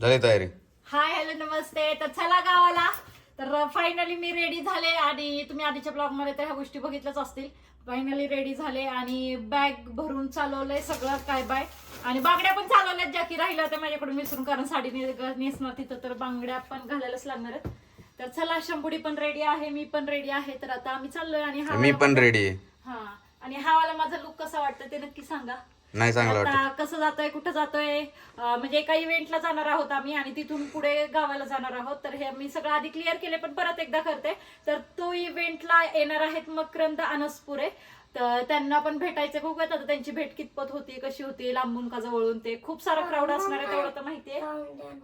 झाली तयारी? Hi hello नमस्ते. तर चला गावाला. तर फायनली मी रेडी झाले आणि तुम्ही आधीच्या ब्लॉगमध्ये तर ह्या गोष्टी बघितल्याच असतील. फायनली रेडी झाले आणि बॅग भरून चालवलंय सगळं काय बाय. आणि बांगड्या पण चालवल्यात ज्या की राहिल्या त्या माझ्याकडून विसरून कारण साडी नेसणार तिथं तर बांगड्या पण घालायलाच लागणार तर चला शंभुडी पण रेडी आहे मी पण रेडी आहे. तर आता आम्ही चाललोय आणि हा मी पण रेडी आहे. हा. आणि हा वाला माझा लुक कसा वाटतं ते नक्की सांगा. नाही चांगलं वाटत. आता कसं जातोय कुठं जातोय अं, म्हणजे एका इव्हेंटला जाणार आहोत आम्ही आणि तिथून पुढे गावाला जाणार आहोत. तर हे मी सगळं आधी क्लिअर केले पण परत एकदा करते. तर तो इव्हेंटला येणार आहेत मकरंद अनसपुरे. तर त्यांना पण भेटायचं खूप आता त्यांची भेट कितपत होती कशी होती लांबून का जवळून ते. खूप सारा क्राऊड असणार आहे तेवढं तर माहितीये.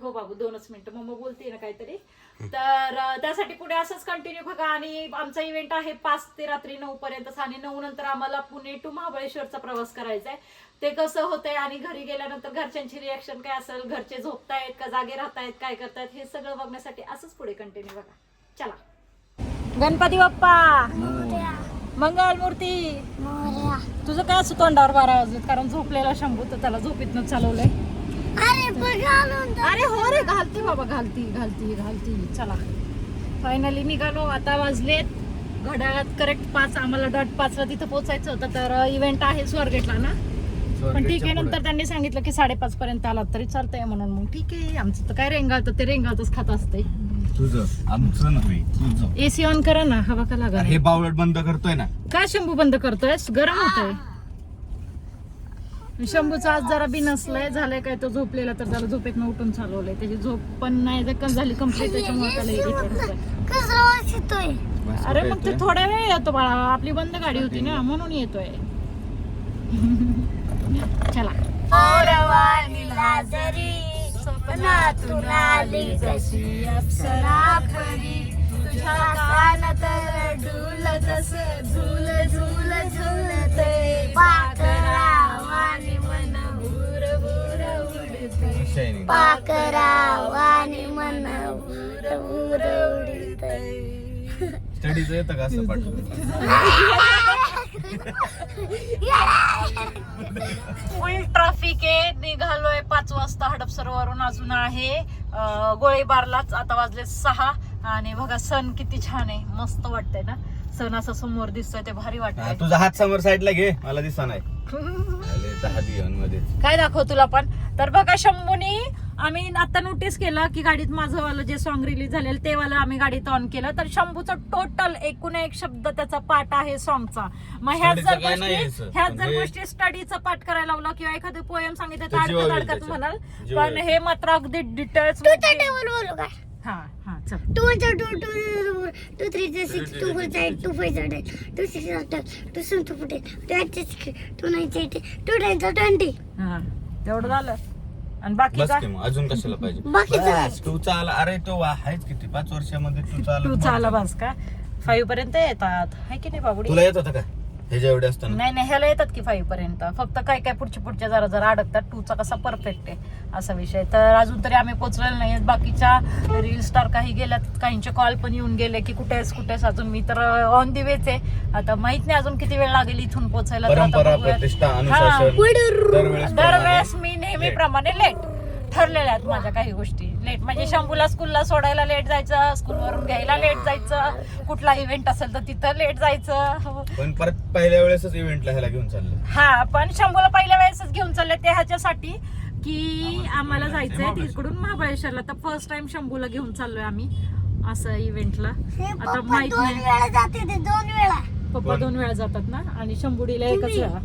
हो बाबू दोनच मिनिटं. मम्मा बोलते ना काहीतरी. तर अं, त्यासाठी पुढे असंच कंटिन्यू बघा. आणि आमचा इव्हेंट आहे पाच ते रात्री नऊ पर्यंत आणि नऊ नंतर आम्हाला पुणे टू महाबळेश्वरचा प्रवास करायचा आहे ते कसं होतंय आणि घरी गेल्यानंतर घरच्यांची रिॲक्शन काय असेल? घरचे झोपतायत का? जागे राहतायत? काय करतायत? हे सगळं बघण्यासाठी असंच पुढे कंटिन्यू बघा. चला. गणपती बाप्पा! मंगल मूर्ती! तुझं काय असं तोंडावर बारा वाजत कारण झोपलेला शंभू तर त्याला झोपीतनं चालवलंय. अरे हो रे घालते बाबा घालती घालती घालती. चला. फायनली निघालो. आता वाजलेत. घड्याळात करेक्ट पाच. आम्हाला डॉट पाचला तिथं पोहोचायचं होतं तर इव्हेंट आहे स्वर्गेटला ना? पण ठीक आहे नंतर त्यांनी सांगितलं की साडेपाच पर्यंत आलात तरी चालतंय म्हणून. मग ठीक आहे आमचं तर काय रेंगाळतं ते रेंगाळतच खात असते. तुझं आमचं नव्हे तुझं. एसी ऑन करा ना हवा का लागा? हे बावलट बंद करतोय ना. का शंभू बंद करतोय? गरम होतोय. शंभूचा आज जरा बिनसलाय झालाय काय तो झोपलेला तर त्याला झोपेत उठून चालवलंय. त्याची झोप पण नाही जर कम झाली कंप्लीट त्याच्यामुळे त्याला होतंय. येतोय? अरे मग ते थोड्या वेळ येतो बाळा आपली बंद गाडी होती ना म्हणून येतोय. चला. स्वप्नातून आली जशी अप्सरा परी तुझ्या कानात डुल जस झुल झुल झुलते. पाकरावानी मन भूर भूर उडते. पाकरावानी मन भूर भूर उडते. स्टडीचं येतं का असं पाठवलं फुल ट्रॅफिक आहे. निघालोय पाच वाजता हडपसर वरून अजून आहे. गोळीबारलाच आता वाजले सहा. आणि बघा सण किती छान आहे. मस्त वाटतंय ना? सण असं समोर दिसतोय ते भारी वाटतंय. तुझा हात समोर साईडला घे. मला दिसा नाही. काय दाखव तुला पण? तर बघा शंभूनी आम्ही आता नोटीस केलं की गाडीत माझं वालं जे सॉन्ग रिलीज झालेलं ते वाला आम्ही गाडीत ऑन केलं तर शंभूचं टोटल एकूण एक शब्द त्याचा पाठ आहे सॉन्गचा मग ह्याच जर Study चं काय नाही गोष्टी याचं. ह्याच जर म्हणजे- गोष्टी स्टडीचा पाठ करायला लावला किंवा एखादं पोएम सांगितलं तर अडकत अडकत. म्हणाल पण. हे मात्र अगदी डिटेल्स टेबल बोलू काय हा हा चल two six eight two seven two eight two eight six two nine eight two nine twenty. हा तेवढं झालं आणि बस बाकीचा की मग अजून कशाला पाहिजे? बाकीचं बस, तू चाल. अरे तो आहेच किती? पाच वर्षामध्ये तू चाल तू चाला बस का? फाईव्ह पर्यंत येतात. हाय की नाही बाबुडी? तुला येत होता का? ह्याच्या एवढे असताना नाही नाही ह्याला येतात की फाईव्ह पर्यंत. फक्त काय काय पुढच्या पुढच्या जरा जरा अडकतात. टूचा कसा परफेक्ट आहे असा विषय तर अजून तरी आम्ही पोहोचलेलो नाही बाकीच्या रील स्टार काही गेल्यात काहींचे कॉल पण येऊन गेले की कुठेस कुठेस अजून मी तर ऑन दी वेच आहे. आता माहीत नाही अजून किती वेळ लागेल इथून हा. दरवेळेस दरवेळेस मी नेहमीप्रमाणे लेट ठरलेल्या आहेत माझ्या काही गोष्टी. लेट म्हणजे शंभूला स्कूलला सोडायला लेट जायचं स्कूलवरून घ्यायला लेट जायचं. कुठला इव्हेंट असेल तर तिथं लेट जायचं. पण परत पहिल्या वेळेसच इव्हेंटला ह्याला घेऊन चाललं. हा पण शंभूला पहिल्या वेळेसच घेऊन चालले ते ह्याच्यासाठी की आम्हाला जायचंय तिकडून महाबळेश्वरला. तर फर्स्ट टाइम शंभूला घेऊन चाललोय आम्ही असं इव्हेंटला आता माहीत दोन नाही. वेळा जाते ते दोन वेळा. पप्पा दोन वेळा जातात ना? आणि शंभुडीला एकच? वेळा.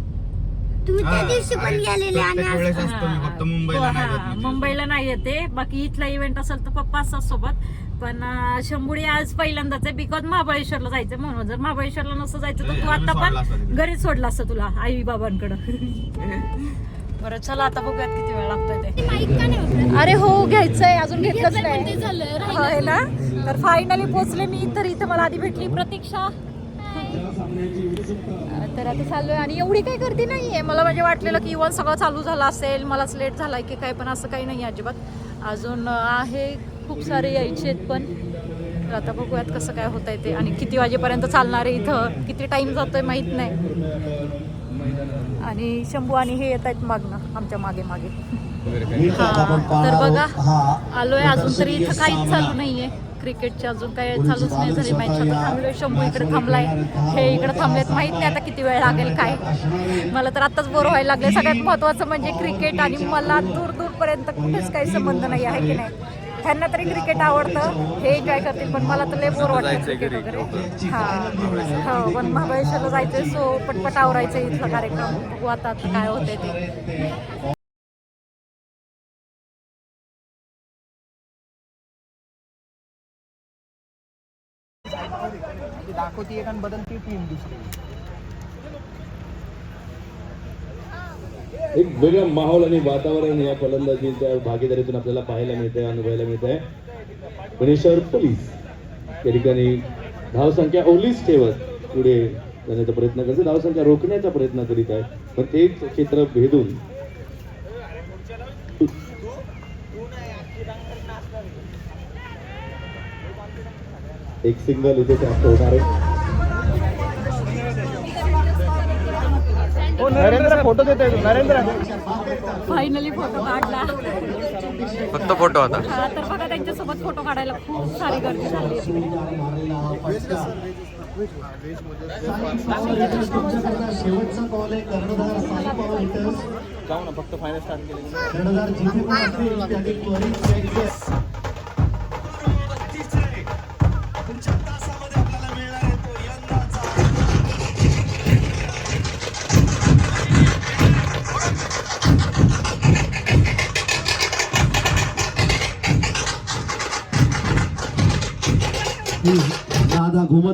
तुम्ही त्या हा, दिवशी पण अरे, गेलेले आणि प्रत्येक वेळेस आज- असतो मी फक्त मुंबईला नाही हा, जात मी. मुंबईला नाही येते. बाकी इथला इव्हेंट असेल तर पप्पा असतात सोबत. पण अं, शंभुडी आज पहिल्यांदाच आहे. बिकॉज महाबळेश्वरला जायचं म्हणून. जर महाबळेश्वरला नसतं जायचं तर नाही, तू आता सोडलं असतं पण तिकडे. घरीच सोडला असतं तुला आई बाबांकडं. बरं चला आता बघूयात किती वेळ लागतोय ते. अरे हो घ्यायचंय. अजून घेतलंच नाही. होय ना? तर फायनली पोहोचले मी तर इथं मला आधी भेटली. प्रतीक्षा? तर आता चाललोय आणि एवढी काही गर्दी नाहीये. मला म्हणजे वाटलेलं की इव्हन सगळं चालू झालं असेल मलाच लेट झालाय की काय पण असं काही नाही अजिबात. अजून आहे खूप सारे यायचे आहेत पण. तर आता बघूयात कसं काय होत आहे ते. आणि किती वाजेपर्यंत चालणार आहे इथं? किती टाइम जातोय माहीत नाही. आणि शंभू आणि हे येत आहेत मागणं आमच्या मागे मागे. हा तर बघा. आलोय अजून तरी इथं काहीच चालू नाहीये. क्रिकेटची अजून काही चालूच नाही झाली मॅच आता थांबलोय शंभू इकडे थांबलाय. हे इकडे थांबलेत. माहीत नाही आता किती वेळ लागेल काय? मला तर आताच बोर व्हायला लागले सगळ्यात महत्वाचं म्हणजे क्रिकेट आणि मला दूर दूरपर्यंत कुठेच काही संबंध नाही आहे की नाही? त्यांना तरी क्रिकेट आवडतं. हे एन्जॉय करतील पण मला तर लय बोर वाटतं क्रिकेट वगैरे. हा. हो पण महाबळेश्वरला जायचंय सो पटपट आवरायचं इथला कार्यक्रम. बघू आता काय होते ते. होती एक आणि बदलती टीम दुसरी. एक वेगळं माहोल आणि वातावरण या फलंदाजीच्या भागीदारीतून आपल्याला पाहायला मिळतंय अनुभवायला मिळत आहे पुणेश्वर पोलीस या ठिकाणी धावसंख्या ओलीच ठेवत पुढे जाण्याचा प्रयत्न करते धावसंख्या रोखण्याचा प्रयत्न करीत आहे पण तेच क्षेत्र भेदून एक सिंगल इथे प्राप्त होणार आहे. नरेंद्र फोटो देतोय तू नरेंद्र फायनली फोटो काढला. फक्त फोटो आता? हा तर बघा त्यांच्यासोबत फोटो काढायला खूप सारी गर्दी झाली. शेवटचा कॉल आहे कर्णधार साई पॉवर हिटर्स जाऊ ना फक्त फायनल स्टार्ट केले. कर्णधार जिथे त्वरित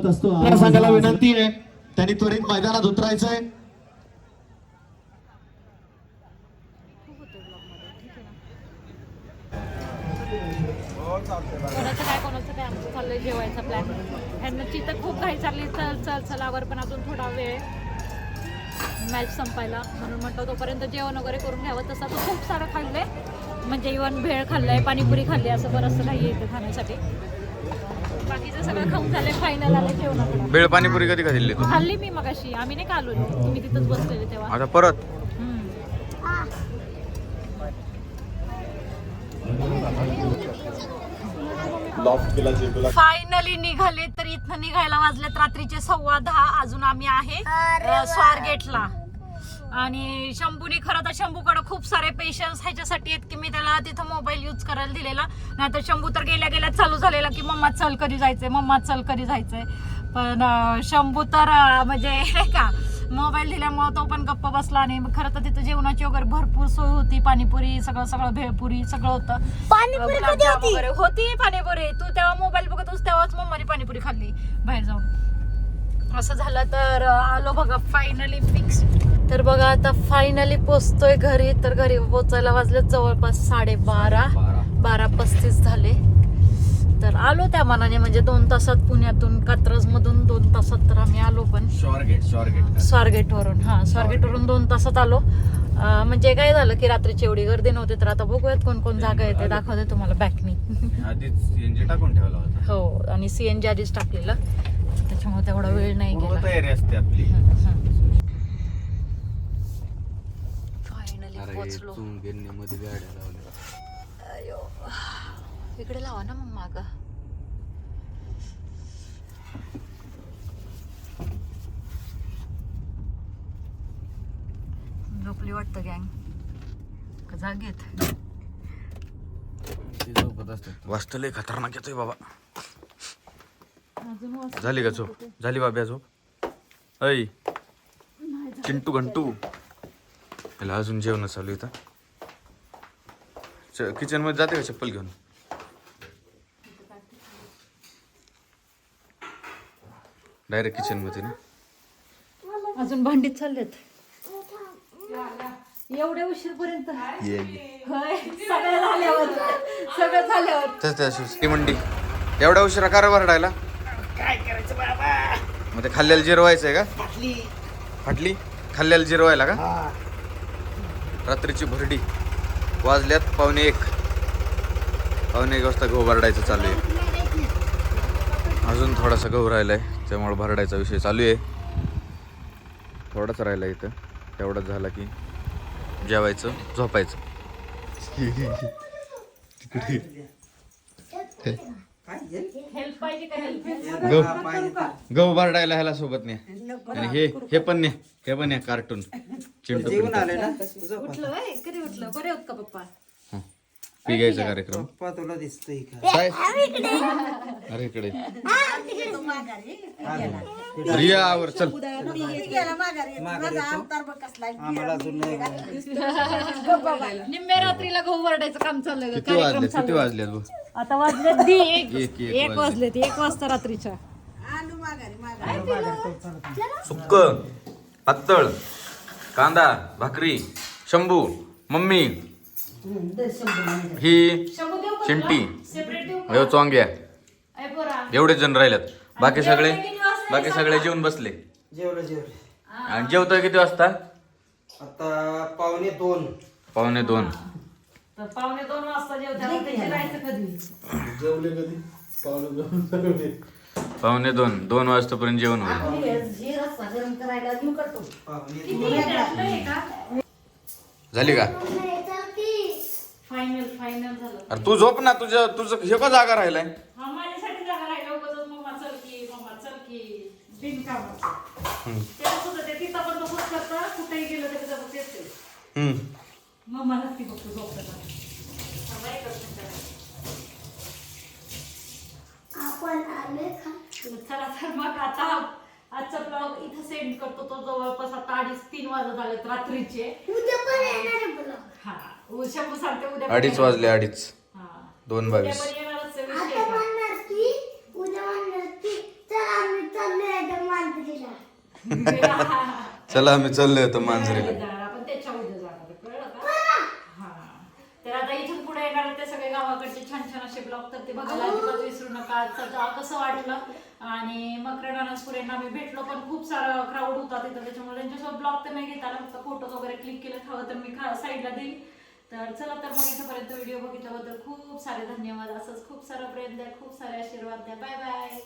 घुमत असतो संघाला विनंती आहे. त्यांनी त्वरित मैदानात उतरायचंय. कोणाचं काय कोणाचं काय आमचं चाललंय जेवायचा प्लॅन ह्यांना चित्र खूप काही चालली चल चल चलावर पण अजून थोडा वेळ. मॅच संपायला. म्हणून म्हटलं तोपर्यंत जेवण वगैरे करून घ्यावं. तसं तर खूप सारं खाल्लंय. म्हणजे इवन भेळ खाल्लंय पाणीपुरी खाल्ली असं बरंचसं काही येतं खाण्यासाठी. सगळं खाऊन झालंय फायनल आलं जेवणाकडं बेळ पाणीपुरी कधी खाल्ली तू? खाल्ली मी मगाशी आम्ही नाही आलो तुम्ही तिथंच बसलेले तेव्हा. आता परत? हम्म. फायनली निघाले तर इथनं निघायला वाजलेत रात्रीचे सव्वा दहा अजून आम्ही आहे अ, स्वारगेटला. आणि शंभूने खरं तर शंभूकडे खूप सारे पेशन्स ह्याच्यासाठी आहेत की मी त्याला तिथं मोबाईल यूज करायला दिलेला. नाहीतर शंभू तर गेल्या गेल्या चालू झालेला की मम्मा चल कधी जायचंय मम्मा चल कधी जायचंय. पण शंभू तर म्हणजे हे का मोबाईल दिल्यामुळे तो पण गप्प बसला आणि खरं तर तिथं जेवणाची वगैरे भरपूर सोय होती. पाणीपुरी सगळं सगळं भेळपुरी सगळं होतं. होती? वगैरे होती पाणीपुरी. तू तेव्हा मोबाईल बघत होतीस तेव्हाच मम्माने पाणीपुरी खाल्ली बाहेर जाऊन. असं झालं तर आलो बघा फायनली फिक्स तर बघा आता फायनली पोचतोय घरी. तर घरी पोचायला वाजले जवळपास साडेबारा. बारा पस्तीस झाले. तर आलो त्या मनाने म्हणजे दोन तासात पुण्यातून कात्रज मधून दोन तासात तर आम्ही आलो पण. स्वारगेट वरून हा स्वारगेट वरून दोन तासात आलो. म्हणजे काय झालं की रात्रीची एवढी गर्दी नव्हती तर आता बघूयात कोण कोण जागा येते दाखवते तुम्हाला बॅकनी टाकून ठेवला हो आणि सीएनजी आधीच टाकलेलं. त्याच्यामुळे तेवढा वेळ नाही गेला. पोचलो. मध्ये गाड्या लावल्या. अयो. इकडे लावा ना मग माग. झोपली वाटतं गँग. का जागेत ती झोपत लय खतरनाक येतोय बाबा. अजून झाली का झोप? झाली बाब्या झोप. ऐ चिंटू घंटू. याला अजून जेवण चालू इथं. किचनमध्ये जाते का चप्पल घेऊन? डायरेक्ट किचनमध्ये ना? अजून भांडीत चाललेत. एवढ्या उशीरपर्यंत. होय सगळं झाल्यावर. सगळं झाल्यावर. तेच त्या सुस्ती मंडी. एवढ्या उशिरा कार भरडायला? काय करायचं बाबा? मग ते खाल्ल्याला जिरवायचंय का? फाटली. खाल्ल्याला जिरवायला का? रात्रीची भरडी. वाजल्यात पावणे एक. पावणे एक वाजता गहू भरडायचं चालू आहे. अजून थोडासा गहू राहिलाय त्यामुळे भरडायचा विषय चालू आहे. थोडाच राहिला इथं. तेवढाच झाला की जेवायचं झोपायचं. हेल्प पाहिजे का हेल्प गहू. गहू भरडायला ह्याला सोबत नाही आणि हे हे पण नाही हे पण नाही कार्टून चिंटू जेवण आले ना? उठलं व्हय? कधी उठलं? बरे होत का पप्पा. पी घ्यायचा कार्यक्रम? पप्पा तुला दिसतोय का? काय? अरे इकडे. रिया आवर चल. आम्हाला अजून निम्म्या रात्रीला गहू वरडायचं काम चाललंय ग, किती वाजले किती चालू वाजले बघ आता वाजले दी एक एक, एक एक वाजले एक वाजता रात्रीच्या. सुक्क पातळ. कांदा भाकरी शंभू मम्मी. ही चिंटी? ह्यो चोंग्या. एवढेच जण राहिलेत. बाकी सगळे बाकी सगळे जेवून बसले. जेवलं जेवलं. आणि जेवतोय किती वाजता? आता पावणे दोन. पावणे दोन. तर पावणे दोन वाजता जेवतात त्याचे जायचं कधी? जेवले कधी? पावलं पावणे दोन दोन वाजतापर्यंत जेवण होईल. झाली का? फायनल फायनल झालं. अरे तू झोप ना तुझं तुझं हे का जागा राहिलाय? हा माझ्यासाठी जागा राहिला. उगाच मम्मा चल की मम्मा चल की बिनकामाचं त्याच होतं ते तिथं पण तसंच करतं कुठेही गेलं तरी त्याचं तेच आहे. हम्म. मम्मा नसती बघतो झोपताना थांबा एकच मिनिट. आपण आले का? चला तर मग आता आजचा ब्लॉग इथं सेंड करतो. तो जवळपास आता अडीच तीन वाजत आलेत रात्रीचे. उद्या पण येणार आहे बोला हा उ- शंभू सांगते उद्या अडीच. वाजले अडीच. हा. दोन उद्या बावीस. पण येणारच आहे आता विषय का? म्हणणार की उद्या म्हणणार की चल आम्ही चाललोय आता मांजरीला. चला आम्ही चाललोय आता मांजरीला जाणार, आपण त्याच्या उद्या जाणार आहे, कळलं का हा तर आता इथून पुढे येणार ते सगळे गावाकडचे छान छान असे ब्लॉग तर ते बघायला अजिबात विसरू नका. आजचं कसं वाटलं आणि मकरन अनसपुरेंना आम्ही भेटलो पण खूप सारा क्राऊड होता तिथं. त्याच्यामुळे त्यांच्यासोबत ब्लॉग तर नाही घेता आला फक्त फोटोज वगैरे क्लिक केले. हवं तर मी खा साईडला देईन. तर चला तर मग इथंपर्यंत व्हिडिओ बघितल्याबद्दल खूप सारे धन्यवाद. असंच खूप सारा प्रेम द्या खूप सारे आशीर्वाद द्या. Bye bye